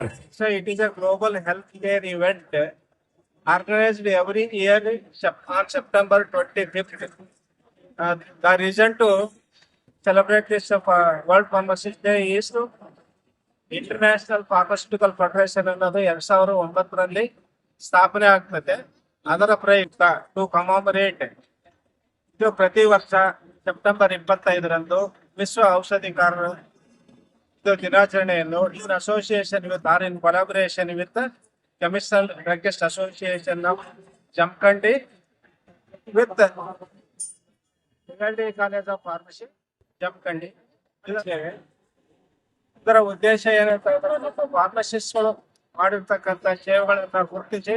So it is a global health care event organized every year on September twenty-fifth. Uh, the reason to celebrate this uh, World Pharmacist Day is to international pharmaceutical federation ಅನ್ನೋದು ಎರಡ್ ಸಾವಿರದ ಒಂಬತ್ತರಲ್ಲಿ ಸ್ಥಾಪನೆ ಆಗ್ತದೆ ಅದರ ಪ್ರಯುಕ್ತ to ಕಮಾಮರೇಟ್ ಇದು ಪ್ರತಿ ವರ್ಷ ಸೆಪ್ಟೆಂಬರ್ ಇಪ್ಪತ್ತೈದರಂದು ವಿಶ್ವ ಔಷಧಿಕಾರರ ಇದು ದಿನಾಚರಣೆಯನ್ನು in association with our in collaboration with chemist druggist association of Jamakhandi with college of pharmacy Jamakhandi. ಇದರ ಉದ್ದೇಶ ಏನಂತ ಫಾರ್ಮಸಿಸ್ಟ್ಗಳು ಮಾಡಿರ್ತಕ್ಕಂಥ ಸೇವೆಗಳನ್ನ ಗುರುತಿಸಿ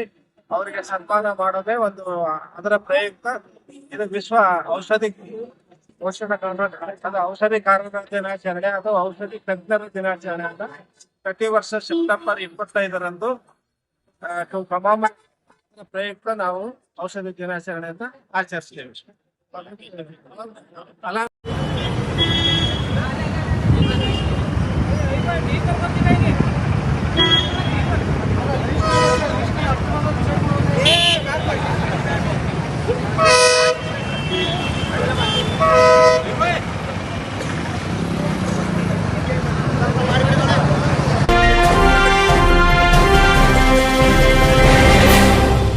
ಅವರಿಗೆ ಸನ್ಮಾನ ಮಾಡೋದೇ ಒಂದು ಅದರ ಪ್ರಯುಕ್ತ ಇದು ವಿಶ್ವ ಔಷಧಿ ಔಷಧ ಅದು ಔಷಧಿಕಾರರ ದಿನಾಚರಣೆ ಅಥವಾ ಔಷಧಿ ತಜ್ಞರ ದಿನಾಚರಣೆ ಅಂತ ಪ್ರತಿ ವರ್ಷ ಸೆಪ್ಟೆಂಬರ್ ಇಪ್ಪತ್ತೈದರಂದು ಪ್ರಯುಕ್ತ ನಾವು ಔಷಧಿ ದಿನಾಚರಣೆ ಅಂತ ಆಚರಿಸ್ತೇವೆ. ಅಲ್ಲ